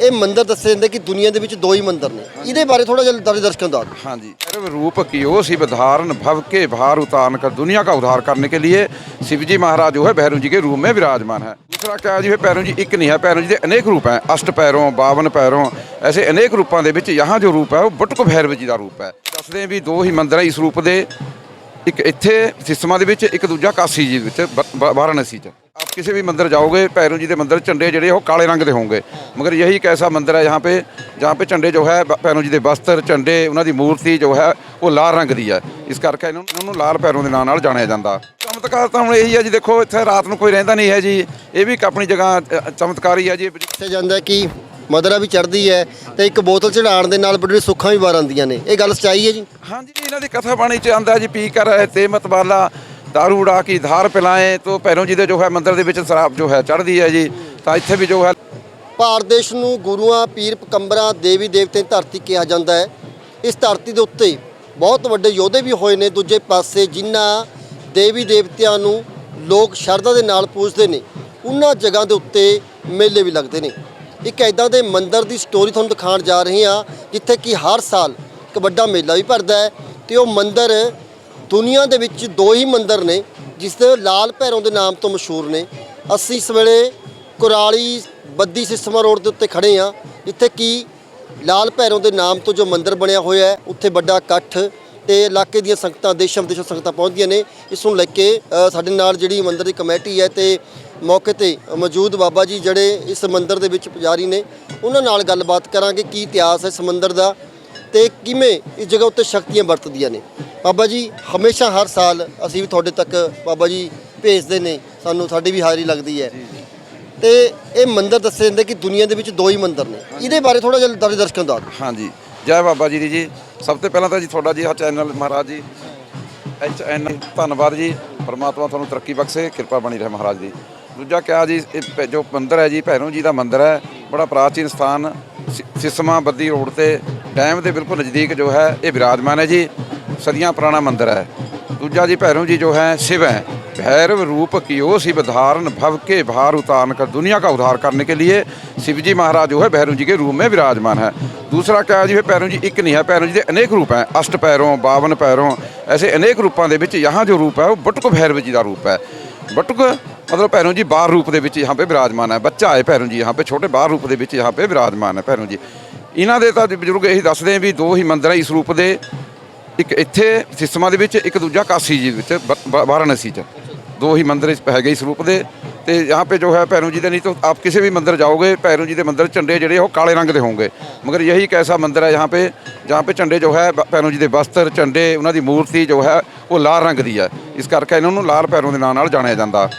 ਇਹ ਮੰਦਿਰ ਦੱਸੇ ਜਾਂਦੇ ਕਿ ਦੁਨੀਆ ਦੇ ਵਿੱਚ ਦੋ ਹੀ ਮੰਦਿਰ ਨੇ ਇਹਦੇ ਬਾਰੇ ਥੋੜਾ ਜਿਹਾ ਦਰ ਦਰਸ਼ਕਾਂ ਦਾ हाँ जी सर्व रूप कियो शिव धारण भव के भार उतारन कर दुनिया का उद्धार करने के लिए शिव जी महाराज जो है भैरव जी के रूप में विराजमान है दूसरा क्या है जी भैरव जी एक नहीं है भैरव जी के अनेक रूप हैं अष्ट पैरों बावन पैरों ऐसे अनेक रूपों ਦੇ ਵਿੱਚ यहाँ जो रूप है वो ਬਟੁਕ ਭੈਰਵ ਜੀ ਦਾ ਰੂਪ ਹੈ ਦੱਸਦੇ ਵੀ ਦੋ ਹੀ ਮੰਦਿਰ ਹੈ ਇਸ ਰੂਪ ਦੇ ਇੱਕ ਇੱਥੇ ਸਿਸਮਾ ਦੇ ਵਿੱਚ ਇੱਕ ਦੂਜਾ ਕਾਸੀ ਜੀ ਵਿੱਚ ਬ- ਬ- ਵਾਰਾਣਸੀ ਚ आप किसी भी मंदिर जाओगे भैरू जी के मंदिर झंडे ਜਿਹੜੇ ਉਹ ਕਾਲੇ ਰੰਗ ਦੇ ਹੋਣਗੇ। ਮਗਰ ਇਹੀ ਇੱਕ ਐਸਾ ਮੰਦਿਰ ਹੈ ਜਹਾਂ ਪੇ जहाँ ਪੇ ਝੰਡੇ ਜੋ ਹੈ भैरू ਜੀ ਦੇ ਵਸਤਰ ਝੰਡੇ ਉਹਨਾਂ ਦੀ ਮੂਰਤੀ ਜੋ ਹੈ ਉਹ ਲਾਲ ਰੰਗ ਦੀ ਹੈ। ਇਸ ਕਰਕੇ ਇਹਨਾਂ ਨੂੰ ਉਹਨੂੰ ਲਾਲ ਭੈਰੂ ਦੇ ਨਾਂ ਨਾਲ ਜਾਣਿਆ ਜਾਂਦਾ। ਚਮਤਕਾਰ ਤਾਂ ਹੁਣ ਇਹੀ ਹੈ ਜੀ ਦੇਖੋ ਇੱਥੇ ਰਾਤ ਨੂੰ ਕੋਈ ਰਹਿੰਦਾ ਨਹੀਂ ਹੈ ਜੀ। ਇਹ ਵੀ ਇੱਕ ਆਪਣੀ ਜਗ੍ਹਾ ਚਮਤਕਾਰੀ ਹੈ ਜੀ। ਦੱਸਿਆ ਜਾਂਦਾ ਕਿ ਮਦਰਾ ਵੀ ਚੜਦੀ ਹੈ ਤੇ ਇੱਕ ਬੋਤਲ ਚੜਾਉਣ ਦੇ ਨਾਲ ਬੜੀ ਸੁੱਖਾਂ ਵੀ ਵਾਰ ਆਉਂਦੀਆਂ ਨੇ। ਇਹ ਗੱਲ ਸਚਾਈ ਹੈ ਜੀ? ਹਾਂਜੀ ਇਹਨਾਂ ਦੀ ਕਥਾ ਬਾਣੀ ਚ ਆਂਦਾ ਜੀ ਪੀ ਕਰ ਤੇ ਮਤਵਾਲਾ दारू ਉਡਾ ਕੀ ਧਾਰ ਪਿਲਾਏ ਤੋਂ ਭੈਰੋਂ ਜੀ ਦੇ ਜੋ ਹੈ ਮੰਦਿਰ ਦੇ ਵਿੱਚ ਸ਼ਰਾਬ ਜੋ ਹੈ ਚੜਦੀ ਹੈ ਜੀ ਤਾਂ ਇੱਥੇ ਵੀ ਜੋ ਹੈ ਭਾਰਤ ਦੇਸ਼ ਨੂੰ ਗੁਰੂਆਂ, ਪੀਰ, ਪਕੰਬਰਾਂ, ਦੇਵੀ ਦੇਵਤਿਆਂ ਦੀ ਧਰਤੀ ਕਿਹਾ ਜਾਂਦਾ ਹੈ। ਇਸ ਧਰਤੀ ਦੇ ਉੱਤੇ ਬਹੁਤ ਵੱਡੇ ਯੋਧੇ ਵੀ ਹੋਏ ਨੇ। ਦੂਜੇ ਪਾਸੇ ਜਿਨ੍ਹਾਂ ਦੇਵੀ ਦੇਵਤਿਆਂ ਨੂੰ ਲੋਕ ਸ਼ਰਧਾ ਦੇ ਨਾਲ ਪੂਜਦੇ ਨੇ, ਉਹਨਾਂ ਜਗ੍ਹਾ ਦੇ ਉੱਤੇ ਮੇਲੇ ਵੀ ਲੱਗਦੇ ਨੇ। ਇੱਕ ਐਦਾਂ ਦੇ ਮੰਦਿਰ ਦੀ ਸਟੋਰੀ ਤੁਹਾਨੂੰ ਦਿਖਾਉਣ ਜਾ ਰਹੇ ਹਾਂ, ਜਿੱਥੇ ਕਿ ਹਰ ਸਾਲ ਇੱਕ ਵੱਡਾ ਮੇਲਾ ਵੀ ਭਰਦਾ ਹੈ ਤੇ ਉਹ ਮੰਦਿਰ ਦੁਨੀਆ ਦੇ ਵਿੱਚ ਦੋ ਹੀ ਮੰਦਿਰ ਨੇ, ਜਿਸ ਦੇ ਲਾਲ ਭੈਰੋਂ ਦੇ ਨਾਮ ਤੋਂ ਮਸ਼ਹੂਰ ਨੇ। ਅਸੀਂ ਇਸ ਵੇਲੇ ਕੁਰਾਲੀ ਬੱਦੀ ਸਿਸਮਾ ਰੋਡ ਦੇ ਉੱਤੇ ਖੜੇ ਆ ਜਿੱਥੇ ਕਿ ਲਾਲ ਭੈਰੋਂ ਦੇ ਨਾਮ ਤੋਂ ਜੋ ਮੰਦਿਰ ਬਣਿਆ ਹੋਇਆ ਹੈ, ਉੱਥੇ ਵੱਡਾ ਇਕੱਠ ਤੇ ਇਲਾਕੇ ਦੀਆਂ ਸੰਗਤਾਂ, ਦੇਸ਼ਾਂ ਵਿਦੇਸ਼ਾਂ ਸੰਗਤਾਂ ਪਹੁੰਚਦੀਆਂ ਨੇ। ਇਸ ਨੂੰ ਲੈ ਕੇ ਸਾਡੇ ਨਾਲ ਜਿਹੜੀ ਮੰਦਿਰ ਦੀ ਕਮੇਟੀ ਹੈ ਤੇ ਮੌਕੇ ਤੇ ਮੌਜੂਦ ਬਾਬਾ ਜੀ ਜਿਹੜੇ ਇਸ ਮੰਦਿਰ ਦੇ ਵਿੱਚ ਪੁਜਾਰੀ ਨੇ, ਉਹਨਾਂ ਨਾਲ ਗੱਲਬਾਤ ਕਰਾਂਗੇ, ਕੀ ਇਤਿਹਾਸ ਹੈ ਇਸ ਮੰਦਿਰ ਦਾ ਤੇ ਕਿਵੇਂ ਇਸ ਜਗ੍ਹਾ ਉੱਤੇ ਸ਼ਕਤੀਆਂ ਵਰਤਦੀਆਂ ਨੇ? ਬਾਬਾ ਜੀ ਹਮੇਸ਼ਾ ਹਰ ਸਾਲ ਅਸੀਂ ਵੀ ਤੁਹਾਡੇ ਤੱਕ ਬਾਬਾ ਜੀ ਭੇਜਦੇ ਨੇ ਸਾਨੂੰ ਸਾਡੀ ਵੀ ਹਾਜ਼ਰੀ ਲੱਗਦੀ ਹੈ। ਤੇ ਇਹ ਮੰਦਿਰ ਦੱਸੇ ਜਾਂਦੇ ਕਿ ਦੁਨੀਆ ਦੇ ਵਿੱਚ ਦੋ ਹੀ ਮੰਦਿਰ ਨੇ। ਇਹਦੇ ਬਾਰੇ ਥੋੜਾ ਜਿਹਾ ਦਰ ਦਰਸ਼ਕਾਂ ਦਾ ਹਾਂਜੀ। ਜੈ ਬਾਬਾ ਜੀ ਦੀ ਜੀ। ਸਭ ਤੋਂ ਪਹਿਲਾਂ ਤਾਂ ਜੀ ਤੁਹਾਡਾ ਜੀ ਆ ਚੈਨਲ ਮਹਾਰਾਜ ਜੀ। ਐਚ ਐਨ ਧੰਨਵਾਦ ਜੀ। ਪਰਮਾਤਮਾ ਤੁਹਾਨੂੰ ਤਰੱਕੀ ਬਖਸ਼ੇ ਕਿਰਪਾ ਬਣੀ ਰਹੇ ਮਹਾਰਾਜ ਦੀ। ਦੂਜਾ ਕਿਹਾ ਜੀ ਇਹ ਜੋ ਮੰਦਿਰ ਹੈ ਜੀ ਭੈਰੋਂ ਜੀ ਦਾ ਮੰਦਿਰ ਹੈ। ਬੜਾ ਪ੍ਰਾਚੀਨ ਸਥਾਨ ਸਿਸਮਾ ਬੱਦੀ ਰੋਡ ਤੇ ਡੈਮ ਦੇ ਬਿਲਕੁਲ ਨਜ਼ਦੀਕ ਜੋ ਹੈ ਇਹ ਵਿਰਾਜਮਾਨ ਹੈ ਜੀ ਸਦੀਆਂ ਪੁਰਾਣਾ ਮੰਦਿਰ ਹੈ ਦੂਜਾ ਜੀ ਭੈਰਵ ਜੀ ਜੋ ਹੈ ਸ਼ਿਵ ਹੈ भैरव रूप कियो शिव धारण भव के भार उतारन कर दुनिया का उद्धार करने के लिए शिव जी महाराज जो है भैरव जी के रूप में विराजमान है दूसरा क्या है जी भैरव जी एक नहीं है भैरव जी के अनेक रूप हैं अष्ट पैरों बावन पैरों ऐसे अनेक रूपों के यहाँ जो रूप है वो बटुक भैरव जी का रूप है बटुक ਮਤਲਬ ਭੈਰੋਂ ਜੀ ਬਾਹਰ ਰੂਪ ਦੇ ਵਿੱਚ ਯਹਾਂ ਪੇ ਬਿਰਾਜਮਾਨ ਹੈ ਬੱਚਾ ਹੈ ਭੈਰੋਂ ਜੀ ਯਹਾਂ ਪੇ ਛੋਟੇ ਬਾਹਰ ਰੂਪ ਦੇ ਵਿੱਚ ਯਹਾਂ ਪੇ ਬਿਰਾਜਮਾਨ ਹੈ ਭੈਰੋਂ ਜੀ ਇਹਨਾਂ ਦੇ ਤਾਂ ਬਜ਼ੁਰਗ ਇਹੀ ਦੱਸਦੇ ਆ ਵੀ ਦੋ ਹੀ ਮੰਦਿਰ ਆ ਇਸ ਰੂਪ ਦੇ, ਇੱਕ ਇੱਥੇ ਸਿਸਮਾ ਦੇ ਵਿੱਚ, ਇੱਕ ਦੂਜਾ ਕਾਸ਼ੀ ਜੀ ਵਿੱਚ ਵਾਰਾਣਸੀ 'ਚ। ਦੋ ਹੀ ਮੰਦਿਰ ਹੈਗੇ ਇਸ ਰੂਪ ਦੇ, ਤੇ ਯਹਾਂ ਪੇ ਜੋ ਹੈ ਭੈਰੂ ਜੀ ਦੇ ਨਹੀਂ ਤਾਂ ਆਪ ਕਿਸੇ ਵੀ ਮੰਦਰ ਜਾਓਗੇ, ਭੈਰੂ ਜੀ ਦੇ ਮੰਦਰ ਝੰਡੇ ਜਿਹੜੇ ਉਹ ਕਾਲੇ ਰੰਗ ਦੇ ਹੋਣਗੇ। ਮਗਰ ਇਹੀ ਇੱਕ ਐਸਾ ਮੰਦਿਰ ਹੈ ਯਹਾਂ ਪੇ, ਜਹਾਂ ਪੇ ਝੰਡੇ ਜੋ ਹੈ ਭੈਰੂ ਜੀ ਦੇ ਵਸਤਰ, ਝੰਡੇ, ਉਹਨਾਂ ਦੀ ਮੂਰਤੀ ਜੋ ਹੈ, ਉਹ ਲਾਲ ਰੰਗ ਦੀ ਹੈ। ਇਸ ਕਰਕੇ ਇਹਨਾਂ ਨੂੰ ਲਾਲ ਭੈਰੂ ਦੇ ਨਾਂ ਨਾਲ ਜਾਣਿਆ ਜਾਂਦਾ।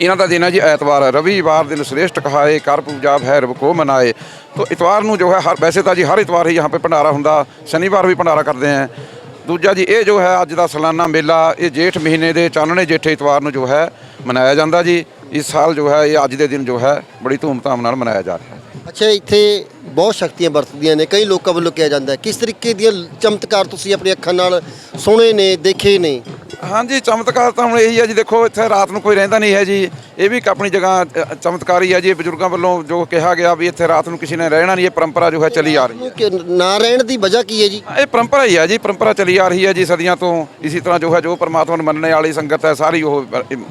ਇਹਨਾਂ ਦਾ ਦਿਨ ਹੈ ਜੀ, ਐਤਵਾਰ ਰਵੀਵਾਰ ਦਿਨ ਸ੍ਰੇਸ਼ਟ ਕਹਾਏ, ਕਰ ਪੂਜਾ ਭੈਰਵ ਕੋ ਮਨਾਏ। ਤੋ ਇਤਵਾਰ ਨੂੰ ਜੋ ਹੈ, ਹਰ ਵੈਸੇ ਤਾਂ ਜੀ ਹਰ ਇਤਵਾਰ ਹੀ ਯਹਾਂ ਪੇ ਭੰਡਾਰਾ ਹੁੰਦਾ, ਸ਼ਨੀਵਾਰ ਵੀ ਭੰਡਾਰਾ ਕਰਦੇ ਹੈ। ਦੂਜਾ ਜੀ, ਇਹ ਜੋ ਹੈ, ਅੱਜ ਦਾ ਸਲਾਨਾ ਮੇਲਾ, ਇਹ ਜੇਠ ਮਹੀਨੇ ਦੇ ਚਾਨਣੇ ਜੇਠੇ ਇਤਵਾਰ ਨੂੰ ਜੋ ਹੈ, ਮਨਾਇਆ ਜਾਂਦਾ ਜੀ। ਇਸ ਸਾਲ ਜੋ ਹੈ, ਇਹ ਅੱਜ ਦੇ ਦਿਨ ਜੋ ਹੈ, ਬੜੀ ਧੂਮਧਾਮ ਨਾਲ ਮਨਾਇਆ ਜਾ ਰਿਹਾ ਹੈ। ਅੱਛਾ, ਇੱਥੇ ਬਹੁਤ ਸ਼ਕਤੀਆਂ ਵਰਤਦੀਆਂ ਨੇ, ਕਈ ਲੋਕਾਂ ਵੱਲੋਂ ਕਿਹਾ ਜਾਂਦਾ ਕਿਸ ਤਰੀਕੇ ਦੀਆਂ ਚਮਤਕਾਰ ਤੁਸੀਂ ਆਪਣੀ ਅੱਖਾਂ ਨਾਲ ਸੁਣੇ ਨੇ, ਦੇਖੇ ਨੇ? ਹਾਂਜੀ ਚਮਤਕਾਰ ਤਾਂ ਹੁਣ ਇਹੀ ਹੈ ਜੀ ਦੇਖੋ ਇੱਥੇ ਰਾਤ ਨੂੰ ਕੋਈ ਰਹਿੰਦਾ ਨਹੀਂ ਹੈ ਜੀ। ਇਹ ਵੀ ਇੱਕ ਆਪਣੀ ਜਗ੍ਹਾ ਅ, ਚਮਤਕਾਰੀ ਹੈ ਜੀ ਬਜ਼ੁਰਗਾਂ ਵੱਲੋਂ ਜੋ ਕਿਹਾ ਗਿਆ ਵੀ ਇੱਥੇ ਰਾਤ ਨੂੰ ਕਿਸੇ ਨੇ ਰਹਿਣਾ ਨਹੀਂ ਇਹ ਪਰੰਪਰਾ ਜੋ ਹੈ ਚੱਲੀ ਆ ਰਹੀ ਹੈ। ਕਿ ਨਾ ਰਹਿਣ ਦੀ ਵਜ੍ਹਾ ਕੀ ਹੈ ਜੀ? ਇਹ ਪਰੰਪਰਾ ਹੀ ਹੈ ਜੀ ਪਰੰਪਰਾ ਚੱਲੀ ਆ ਰਹੀ ਹੈ ਜੀ ਸਦੀਆਂ ਤੋਂ। ਇਸੇ ਤਰ੍ਹਾਂ ਜੋ ਹੈ ਜੋ ਪਰਮਾਤਮਾ ਨੂੰ ਮੰਨਣ ਵਾਲੀ ਸੰਗਤ ਹੈ ਸਾਰੀ ਉਹ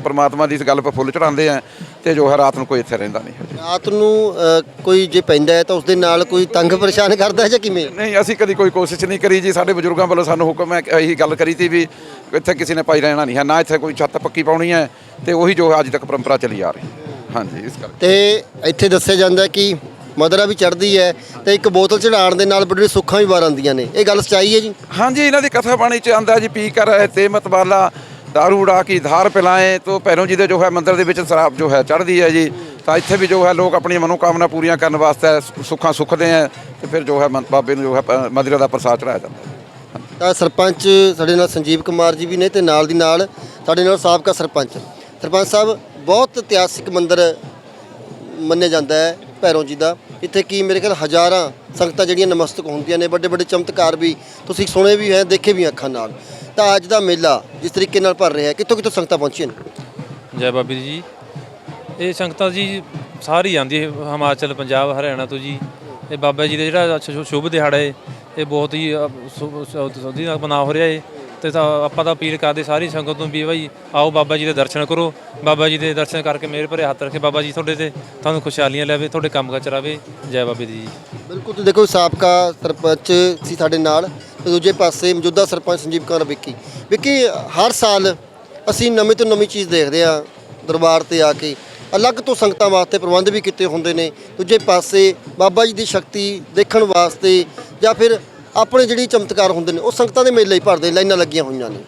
ਪਰਮਾਤਮਾ ਦੀ ਇਸ ਗੱਲ 'ਤੇ ਫੁੱਲ ਚੜਾਉਂਦੇ ਆ। ਤੇ ਜੋ ਹੈ ਰਾਤ ਨੂੰ ਕੋਈ ਇੱਥੇ ਰਹਿੰਦਾ ਨਹੀਂ। ਰਾਤ ਨੂੰ ਅ, ਕੋਈ ਜੇ ਪੈਂਦਾ ਹੈ ਤਾਂ ਉਸ ਦੇ ਨਾਲ ਕੋਈ ਤੰਗ ਪਰੇਸ਼ਾਨ ਕਰਦਾ ਹੈ ਜਾਂ ਕਿਵੇਂ? ਨਹੀਂ ਅਸੀਂ ਕਦੀ ਕੋਈ ਕੋਸ਼ਿਸ਼ ਨਹੀਂ ਕਰੀ ਜੀ। ਸਾਡੇ ਬਜ਼ੁਰਗਾਂ ਵੱਲੋਂ ਸਾਨੂੰ ਹੁਕਮ ਹੈ ਕਿ ਇਹੀ ਗੱਲ ਕਰੀ ਤੀ ਵੀ ਇੱਥੇ ਕਿਸੇ ਨੇ ਪਾਈ ਰਹਿਣਾ ਨਹੀਂ ਹੈ। ਨਾ ਇੱਥੇ ਕੋਈ ਛੱਤ ਪੱਕੀ ਪਾਉਣੀ ਹੈ ਤੇ ਉਹੀ ਜੋ ਅੱਜ ਤੱਕ ਪਰੰਪਰਾ ਚੱਲੀ ਆ ਰਹੀ ਹਾਂਜੀ ਇਸ ਕਰਕੇ। ਤੇ ਇੱਥੇ ਦੱਸਿਆ ਜਾਂਦਾ ਹੈ ਕਿ ਮਦਰਾ ਵੀ ਚੜਦੀ ਹੈ ਤੇ ਇੱਕ ਬੋਤਲ ਚੜਾਉਣ ਦੇ ਨਾਲ ਬੜੀ ਸੁੱਖਾਂ ਵੀ ਬਾਰ ਆਉਂਦੀਆਂ ਨੇ। ਇਹ ਗੱਲ ਸੱਚਾਈ ਹੈ ਜੀ? ਹਾਂਜੀ ਇਹਨਾਂ ਦੀ ਕਥਾ ਬਾਣੀ ਚ ਆਂਦਾ ਜੀ ਪੀ ਕਰ ਹੈ ਤੇ ਮਤ ਵਾਲਾ। दारू ਉਡਾ ਕੀ ਧਾਰ ਪਿਲਾਏ ਤੋਂ ਭੈਰੋਂ ਜੀ ਦੇ ਜੋ ਹੈ ਮੰਦਿਰ ਦੇ ਵਿੱਚ ਸ਼ਰਾਬ ਜੋ ਹੈ ਚੜਦੀ ਹੈ ਜੀ ਤਾਂ ਇੱਥੇ ਵੀ ਜੋ ਹੈ ਲੋਕ ਆਪਣੀਆਂ ਮਨੋਕਾਮਨਾ ਪੂਰੀਆਂ ਕਰਨ ਵਾਸਤੇ ਸੁੱਖਾਂ ਸੁੱਖਦੇ ਆ ਤੇ ਫਿਰ ਜੋ ਹੈ ਬਾਬੇ ਨੂੰ ਜੋ ਹੈ ਪ- ਮਦਰਾ ਦਾ ਪ੍ਰਸਾਦ ਚੜਾਇਆ ਜਾਂਦਾ ਤਾਂ ਸਰਪੰਚ ਸਾਡੇ ਨਾਲ ਸੰਜੀਵ ਕੁਮਾਰ ਜੀ ਵੀ ਨੇ ਤੇ ਨਾਲ ਦੀ ਨਾਲ ਸਾਡੇ ਨਾਲ ਸਾਬਕਾ ਸਰਪੰਚ ਸਰਪੰਚ ਸਾਹਿਬ ਬਹੁਤ ਇਤਿਹਾਸਿਕ ਮੰਦਿਰ ਮੰਨਿਆ ਜਾਂਦਾ ਹੈ ਭੈਰੋਂ ਜੀ ਦਾ। ਇੱਥੇ ਕੀ ਮੇਰੇ ਖਿਆਲ ਹਜ਼ਾਰਾਂ ਸੰਗਤਾਂ ਜਿਹੜੀਆਂ ਨਮਸਤਕ ਹੁੰਦੀਆਂ ਨੇ, ਵੱਡੇ ਵੱਡੇ ਚਮਤਕਾਰ ਵੀ ਤੁਸੀਂ ਸੁਣੇ ਵੀ ਹੈ, ਦੇਖੇ ਵੀ ਅੱਖਾਂ ਨਾਲ। ਤਾਂ ਅੱਜ ਦਾ ਮੇਲਾ ਜਿਸ ਤਰੀਕੇ ਨਾਲ ਭਰ ਰਿਹਾ ਹੈ, ਕਿੱਥੋਂ ਕਿੱਥੋਂ ਸੰਗਤਾਂ ਪਹੁੰਚੀਆਂ ਨੇ? ਜੈ ਬਾਬੀ ਜੀ। ਇਹ ਸੰਗਤਾਂ ਜੀ ਸਾਰੀ ਆਉਂਦੀ ਹੈ, ਹਿਮਾਚਲ, ਪੰਜਾਬ, ਹਰਿਆਣਾ ਤੋਂ ਜੀ। ਇਹ ਬਾਬਾ ਜੀ ਦਾ ਜਿਹੜਾ ਸ਼ੁਭ ਦਿਹਾੜਾ ਹੈ, ਇਹ ਬਹੁਤ ਹੀ ਸੋਧੀ ਨਾਲ ਮਨਾ ਹੋ ਰਿਹਾ ਹੈ ਤੇ ਤਾਂ ਆਪਾਂ ਤਾਂ ਅਪੀਲ ਕਰਦੇ ਸਾਰੀ ਸੰਗਤ ਨੂੰ ਵੀ ਭਾਈ ਆਓ ਬਾਬਾ ਜੀ ਦੇ ਦਰਸ਼ਨ ਕਰੋ, ਬਾਬਾ ਜੀ ਦੇ ਦਰਸ਼ਨ ਕਰਕੇ ਮੇਰੇ ਭਰੇ ਹੱਥ ਰੱਖੇ ਬਾਬਾ ਜੀ ਤੁਹਾਡੇ ਤੇ, ਤੁਹਾਨੂੰ ਖੁਸ਼ਹਾਲੀਆਂ ਲਿਆਵੇ, ਤੁਹਾਡੇ ਕੰਮ ਕਾਜ ਚਲਾਵੇ। ਜੈ ਬਾਬੇ ਦੀ ਜੀ। ਬਿਲਕੁਲ, ਤੁਸੀਂ ਦੇਖੋ ਸਾਬਕਾ ਸਰਪੰਚ ਸੀ ਸਾਡੇ ਨਾਲ ਤੇ ਦੂਜੇ ਪਾਸੇ ਮੌਜੂਦਾ ਸਰਪੰਚ ਸੰਜੀਵ ਕੌਰ ਵਿੱਕੀ। ਵਿੱਕੀ, ਹਰ ਸਾਲ ਅਸੀਂ ਨਵੀਂ ਤੋਂ ਨਵੀਂ ਚੀਜ਼ ਦੇਖਦੇ ਆ ਦਰਬਾਰ ਤੇ ਆ ਕੇ। ਅਲੱਗ ਤੋਂ ਸੰਗਤਾਂ ਵਾਸਤੇ ਪ੍ਰਬੰਧ ਵੀ ਕੀਤੇ ਹੁੰਦੇ ਨੇ। ਦੂਜੇ ਪਾਸੇ ਬਾਬਾ ਜੀ ਦੀ ਸ਼ਕਤੀ ਦੇਖਣ ਵਾਸਤੇ ਜਾਂ ਫਿਰ ਆਪਣੇ ਜਿਹੜੀ ਚਮਤਕਾਰ ਹੁੰਦੇ ਨੇ, ਉਹ ਸੰਗਤਾਂ ਦੇ ਮੇਲੇ ਹੀ ਭਰਦੇ, ਲਾਈਨਾਂ ਲੱਗੀਆਂ ਹੋਈਆਂ ਨੇ।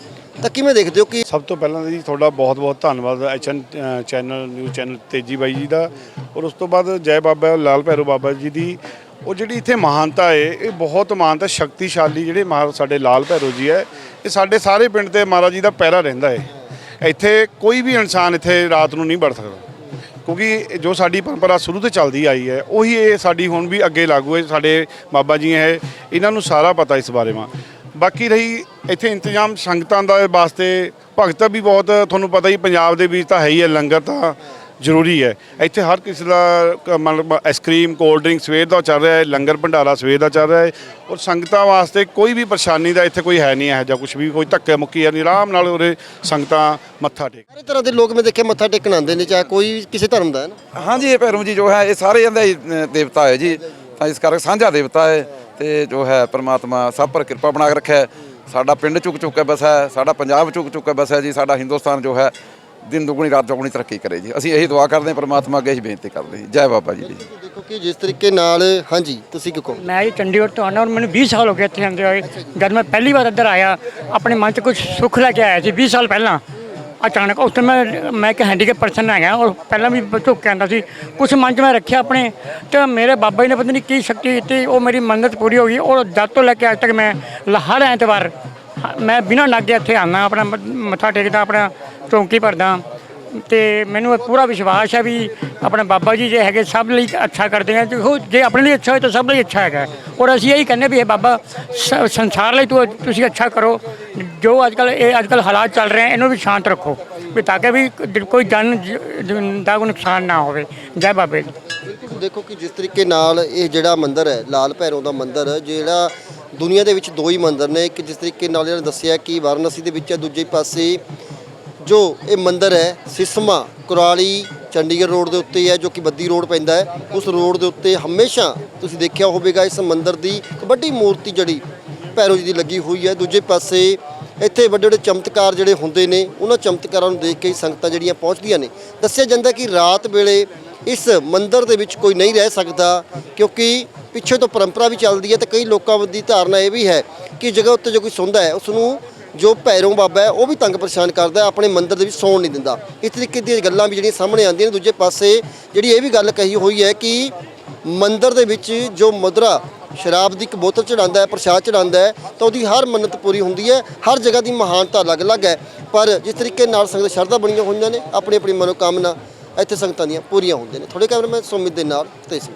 ਤਾਂ ਕਿਵੇਂ ਦੇਖਦੇ ਹੋ ਕਿ ਸਭ ਤੋਂ ਪਹਿਲਾਂ ਤਾਂ ਜੀ ਤੁਹਾਡਾ ਬਹੁਤ-ਬਹੁਤ ਧੰਨਵਾਦ, HN channel, news channel Teji ਬਾਈ ਜੀ ਦਾ। ਔਰ ਉਸ ਤੋਂ ਬਾਅਦ ਜੈ ਬਾਬਾ, ਲਾਲ ਭੈਰੋ ਬਾਬਾ ਜੀ ਦੀ, ਉਹ ਜਿਹੜੀ ਇੱਥੇ ਮਹਾਨਤਾ ਏ, ਇਹ ਬਹੁਤ ਮਹਾਨਤਾ, ਸ਼ਕਤੀਸ਼ਾਲੀ ਜਿਹੜੇ ਮਹਾ ਸਾਡੇ ਲਾਲ ਭੈਰੋ ਜੀ ਹੈ, ਇਹ ਸਾਡੇ ਸਾਰੇ ਪਿੰਡ ਤੇ ਮਹਾਰਾਜ ਜੀ ਦਾ ਪਹਿਰਾ ਰਹਿੰਦਾ ਏ। ਇੱਥੇ ਕੋਈ ਵੀ ਇਨਸਾਨ ਇੱਥੇ ਰਾਤ ਨੂੰ ਨਹੀਂ ਵੜ ਸਕਦਾ। ਕਿਉਂਕਿ ਜੋ ਸਾਡੀ ਪਰੰਪਰਾ ਸ਼ੁਰੂ ਤੋਂ ਚੱਲਦੀ ਆਈ ਹੈ, ਉਹੀ ਇਹ ਸਾਡੀ ਹੁਣ ਵੀ ਅੱਗੇ ਲਾਗੂ ਹੈ, ਸਾਡੇ ਬਾਬਾ ਜੀ ਹੈ, ਇਹਨਾਂ ਨੂੰ ਸਾਰਾ ਪਤਾ ਇਸ ਬਾਰੇ ਮਾ। ਬਾਕੀ ਰਹੀ ਇੱਥੇ ਇੰਤਜ਼ਾਮ ਸੰਗਤਾਂ ਦਾ ਵਾਸਤੇ ਭਗਤ ਵੀ ਬਹੁਤ, ਤੁਹਾਨੂੰ ਪਤਾ ਹੀ ਪੰਜਾਬ ਦੇ ਵਿੱਚ ਤਾਂ ਹੈ ਹੀ ਹੈ ਲੰਗਰ ਤਾਂ। ਜ਼ਰੂਰੀ ਹੈ। ਇੱਥੇ ਹਰ ਕਿਸੇ ਦਾ ਮਤਲਬ ਆਈਸਕ੍ਰੀਮ ਕੋਲਡ ਡਰਿੰਕ ਸਵੇਰ ਦਾ ਚੱਲ ਰਿਹਾ ਹੈ ਲੰਗਰ ਭੰਡਾਰਾ ਸਵੇਰ ਦਾ ਚੱਲ ਰਿਹਾ ਹੈ ਔਰ ਸੰਗਤਾਂ ਵਾਸਤੇ ਕੋਈ ਵੀ ਪਰੇਸ਼ਾਨੀ ਦਾ ਇੱਥੇ ਕੋਈ ਹੈ ਨਹੀਂ ਹੈ ਜਾਂ ਕੁਝ ਵੀ ਕੋਈ ਧੱਕੇ ਮੁੱਕੀ ਜਾਂ ਨਹੀਂ ਆਰਾਮ ਨਾਲ ਉਰੇ ਸੰਗਤਾਂ ਮੱਥਾ ਟੇਕ ਸਾਰੇ ਤਰ੍ਹਾਂ ਦੇ ਲੋਕ ਮੈਂ ਦੇਖਿਆ ਮੱਥਾ ਟੇਕਣ ਆਉਂਦੇ ਨੇ ਚਾਹੇ ਕੋਈ ਕਿਸੇ ਧਰਮ ਦਾ ਹੈ ਨਾ। ਹਾਂਜੀ ਇਹ ਭੈਰੋ ਜੀ ਜੋ ਹੈ ਇਹ ਸਾਰੇ ਇਹਦਾ ਦੇਵਤਾ ਹੈ ਜੀ। ਤਾਂ ਇਸ ਕਰਕੇ ਸਾਂਝਾ ਦੇਵਤਾ ਹੈ ਤੇ ਜੋ ਹੈ ਪ੍ਰਮਾਤਮਾ ਸਭ ਪਰ ਕਿਰਪਾ ਬਣਾ ਕੇ ਰੱਖਿਆ। ਸਾਡਾ ਪਿੰਡ ਚੁੱਕ ਚੁੱਕ ਕੇ ਬਸਾ ਹੈ ਸਾਡਾ ਪੰਜਾਬ ਚੁੱਕ ਚੁੱਕ ਕੇ ਬਸਾ ਹੈ ਜੀ ਸਾਡਾ ਹਿੰਦੁਸਤਾਨ ਜੋ ਹੈ ਦਿਨ ਦੁਗਣੀ ਰਾਤ ਚੌਗਣੀ ਤਰੱਕੀ ਕਰੇ ਜੀ। ਅਸੀਂ ਇਹੀ ਦੁਆ ਕਰਦੇ ਹਾਂ ਪ੍ਰਮਾਤਮਾ ਅੱਗੇ ਹੀ ਬੇਨਤੀ ਕਰਦੇ ਹਾਂ। ਜੀ ਬਾਬਾ ਜੀ ਦੀ। ਦੇਖੋ ਕਿ ਜਿਸ ਤਰੀਕੇ ਨਾਲ ਹਾਂਜੀ ਤੁਸੀਂ ਕਿਉਂ ਕਹੋ? ਮੈਂ ਜੀ ਚੰਡੀਗੜ੍ਹ ਤੋਂ ਆਉਣਾ ਔਰ ਮੈਨੂੰ 20 ਸਾਲ ਹੋ ਗਏ ਇੱਥੇ ਆਉਂਦੇ ਹੋਏ। ਜਦ ਮੈਂ ਪਹਿਲੀ ਵਾਰ ਇੱਧਰ ਆਇਆ ਆਪਣੇ ਮਨ 'ਚ ਕੁਝ ਸੁੱਖ ਲੈ ਕੇ ਆਇਆ ਸੀ 20 ਸਾਲ ਪਹਿਲਾਂ। ਅਚਾਨਕ ਉਸ time ਮੈਂ ਮੈਂ ਇੱਕ ਹੈਂਡੀਕੈਪ ਪਰਸਨ ਹੈਗਾ ਔਰ ਪਹਿਲਾਂ ਵੀ ਝੁੱਕ ਕੇ ਆਉਂਦਾ ਸੀ। ਕੁਝ ਮਨ 'ਚ ਮੈਂ ਰੱਖਿਆ ਆਪਣੇ ਤੇ ਮੇਰੇ ਬਾਬਾ ਜੀ ਨੇ ਪਤਾ ਨਹੀਂ ਕੀ ਸ਼ਕਤੀ ਦਿੱਤੀ ਉਹ ਮੇਰੀ ਮੰਨਤ ਪੂਰੀ ਹੋ ਗਈ ਔਰ ਜਦ ਤੋਂ ਲੈ ਕੇ ਅੱਜ ਤੱਕ ਮੈਂ ਹਰ ਐਤਵਾਰ ਮੈਂ ਬਿਨਾਂ ਨਾਗੇ ਇੱਥੇ ਆਉਂਦਾ, ਆਪਣਾ ਮੱਥਾ ਟੇਕਦਾ, ਆਪਣਾ ਚੌਂਕੀ ਭਰਦਾ। ਤੇ ਮੈਨੂੰ ਇਹ ਪੂਰਾ ਵਿਸ਼ਵਾਸ ਹੈ ਵੀ ਆਪਣਾ ਬਾਬਾ ਜੀ ਜੇ ਹੈਗੇ ਸਭ ਲਈ ਅੱਛਾ ਕਰਦੇ ਆ ਦੇਖੋ ਜੇ ਆਪਣੇ ਲਈ ਅੱਛਾ ਹੋਏ ਤਾਂ ਸਭ ਲਈ ਅੱਛਾ ਹੈਗਾ। ਔਰ ਅਸੀਂ ਇਹੀ ਕਹਿੰਦੇ ਵੀ ਇਹ ਬਾਬਾ ਸ- ਸੰਸਾਰ ਲਈ ਤੂੰ ਤੁਸੀਂ ਅੱਛਾ ਕਰੋ। ਜੋ ਅੱਜ ਕੱਲ ਇਹ ਅੱਜ ਕੱਲ ਹਾਲਾਤ ਚੱਲ ਰਹੇ ਆ, ਇਹਨੂੰ ਵੀ ਸ਼ਾਂਤ ਰੱਖੋ। ਵੀ ਤਾਂ ਕਿ ਵੀ ਕੋਈ ਜਨ ਦਾ ਕੋਈ ਨੁਕਸਾਨ ਨਾ ਹੋਵੇ। ਜੈ ਬਾਬੇ ਜੀ ਦੇਖੋ ਕਿ ਜਿਸ ਤਰੀਕੇ ਨਾਲ ਇਹ ਜਿਹੜਾ ਮੰਦਿਰ ਹੈ, ਲਾਲ ਭੈਰੋਂ ਦਾ ਮੰਦਿਰ, ਜਿਹੜਾ ਦੁਨੀਆ ਦੇ ਵਿੱਚ ਦੋ ਹੀ ਮੰਦਰ ਨੇ। ਇੱਕ ਜਿਸ ਤਰੀਕੇ ਨਾਲ ਇਹਨਾਂ ਨੇ ਦੱਸਿਆ ਕਿ ਵਾਰਾਣਸੀ ਦੇ ਵਿੱਚ ਹੈ ਦੂਜੇ ਪਾਸੇ ਜੋ ਇਹ ਮੰਦਰ ਹੈ, ਸਿਸਮਾ ਕੁਰਾਲੀ ਚੰਡੀਗੜ੍ਹ ਰੋਡ ਦੇ ਉੱਤੇ ਹੈ, ਜੋ ਕਿ ਬੱਦੀ ਰੋਡ ਪੈਂਦਾ ਹੈ। ਉਸ ਰੋਡ ਦੇ ਉੱਤੇ ਹਮੇਸ਼ਾ ਤੁਸੀਂ ਦੇਖਿਆ ਹੋਵੇਗਾ ਇਸ ਮੰਦਰ ਦੀ ਇੱਕ ਵੱਡੀ ਮੂਰਤੀ ਜਿਹੜੀ ਭੈਰੋ ਜੀ ਦੀ ਲੱਗੀ ਹੋਈ ਹੈ। ਦੂਜੇ ਪਾਸੇ ਇੱਥੇ ਵੱਡੇ ਵੱਡੇ ਚਮਤਕਾਰ ਜਿਹੜੇ ਹੁੰਦੇ ਨੇ, ਉਹਨਾਂ ਚਮਤਕਾਰਾਂ ਨੂੰ ਦੇਖ ਕੇ ਹੀ ਸੰਗਤਾਂ ਜਿਹੜੀਆਂ ਪਹੁੰਚਦੀਆਂ ਨੇ। ਦੱਸਿਆ ਜਾਂਦਾ ਕਿ ਰਾਤ ਵੇਲੇ ਇਸ ਮੰਦਰ ਦੇ ਵਿੱਚ ਕੋਈ ਨਹੀਂ ਰਹਿ ਸਕਦਾ, ਕਿਉਂਕਿ ਪਿੱਛੇ ਤੋਂ ਪਰੰਪਰਾ ਵੀ ਚੱਲਦੀ ਹੈ ਤੇ ਕਈ ਲੋਕਾਂ ਦੀ ਧਾਰਨਾ ਇਹ ਵੀ ਹੈ ਕਿ ਜਗ੍ਹਾ ਉੱਤੇ ਜੋ ਕੋਈ ਸੌਂਦਾ ਹੈ ਉਸ ਨੂੰ ਜੋ ਭੈਰੋਂ ਬਾਬਾ ਹੈ, ਉਹ ਵੀ ਤੰਗ ਪਰੇਸ਼ਾਨ ਕਰਦਾ ਹੈ, ਆਪਣੇ ਮੰਦਰ ਦੇ ਵਿੱਚ ਸੌਣ ਨਹੀਂ ਦਿੰਦਾ। ਇਸ ਤਰੀਕੇ ਦੀਆਂ ਗੱਲਾਂ ਵੀ ਜਿਹੜੀਆਂ ਸਾਹਮਣੇ ਆਉਂਦੀਆਂ ਨੇ, ਦੂਜੇ ਪਾਸੇ ਜਿਹੜੀ ਇਹ ਵੀ ਗੱਲ ਕਹੀ ਹੋਈ ਹੈ ਕਿ ਮੰਦਰ ਦੇ ਵਿੱਚ ਜੋ ਮੁਦਰਾ ਸ਼ਰਾਬ ਦੀ ਇੱਕ ਬੋਤਲ ਚੜਾਉਂਦਾ ਹੈ, ਪ੍ਰਸ਼ਾਦ ਚੜਾਉਂਦਾ ਹੈ, ਤਾਂ ਉਹਦੀ ਹਰ ਮੰਨਤ ਪੂਰੀ ਹੁੰਦੀ ਹੈ, ਹਰ ਜਗ੍ਹਾ ਦੀ ਮਹਾਨਤਾ ਅਲੱਗ-ਅਲੱਗ ਹੈ। ਪਰ ਜਿਸ ਤਰੀਕੇ ਨਾਲ ਸੰਗਤ ਸ਼ਰਧਾ ਬਣੀਆਂ ਹੋਈਆਂ ਨੇ ਆਪਣੀ ਆਪਣੀ ਮਨੋਕਾਮਨਾ ਇੱਥੇ ਸੰਗਤਾਂ ਦੀਆਂ ਪੂਰੀਆਂ ਹੁੰਦੀਆਂ ਨੇ। ਥੋੜੇ ਕੈਮਰਾਮੈਨ ਸੁਮਿਤ ਦੇ ਨਾਲ ਤੇ ਸਿੰਘ।